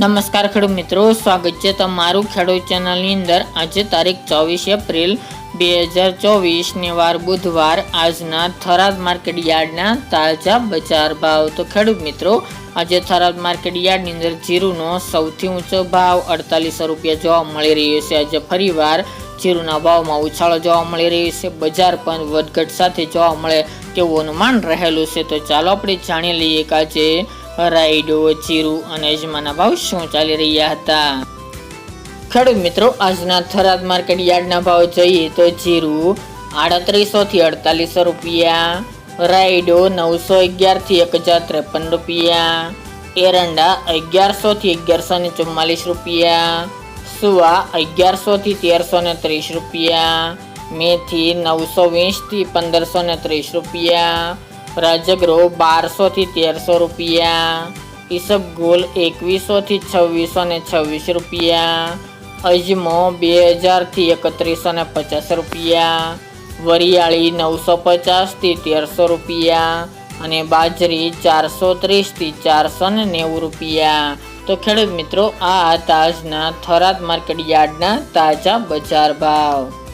નમસ્કાર ખેડૂત મિત્રો, સ્વાગત છે તમારું ખેડૂત ચેનલની અંદર. આજે તારીખ ચોવીસ એપ્રિલ બે હજાર ચોવીસને વાર બુધવાર, આજના થરાદ માર્કેટ યાર્ડના તાજા બજાર ભાવ. તો ખેડૂત મિત્રો, આજે થરાદ માર્કેટ યાર્ડની અંદર જીરુનો સૌથી ઊંચો ભાવ અડતાલીસો રૂપિયા જોવા મળી રહ્યો છે. આજે ફરીવાર જીરુના ભાવમાં ઉછાળો જોવા મળી રહ્યો છે. બજાર પણ વધઘટ સાથે જોવા મળે તેવું અનુમાન રહેલું છે. તો ચાલો આપણે જાણી લઈએ કે આજે રાયડો જીરું અને અજમાના ભાવ શું ચાલી રહ્યા હતા? ખેડૂત મિત્રો, આજના થરાદ માર્કેટ યાર્ડના ભાવ જોઈએ તો જીરું આડત્રીસો થી અડતાલીસો રૂપિયા, રાયડો નવસો અગિયારથી એક હજાર ત્રેપન રૂપિયા, એરંડા અગિયારસો થી અગિયારસો ને ચુમ્માલીસ રૂપિયા, સુવા અગિયારસો થી તેરસો ને ત્રીસ રૂપિયા, મેથી નવસો વીસથી પંદરસો ને ત્રીસ રૂપિયા રાજગરો બારસોથી તેરસો રૂપિયા. ઈસબગુલ એકવીસોથી છવ્વીસો ને છવ્વીસ રૂપિયા. અજમો બે હજારથી એકત્રીસો ને પચાસ રૂપિયા. વરિયાળી નવસો પચાસથી તેરસો રૂપિયા. અને બાજરી ચારસો ત્રીસથી ચારસો ને નેવું રૂપિયા. તો ખેડૂત મિત્રો, આ હતા આજના થરાદ માર્કેટ યાર્ડના તાજા બજાર ભાવ.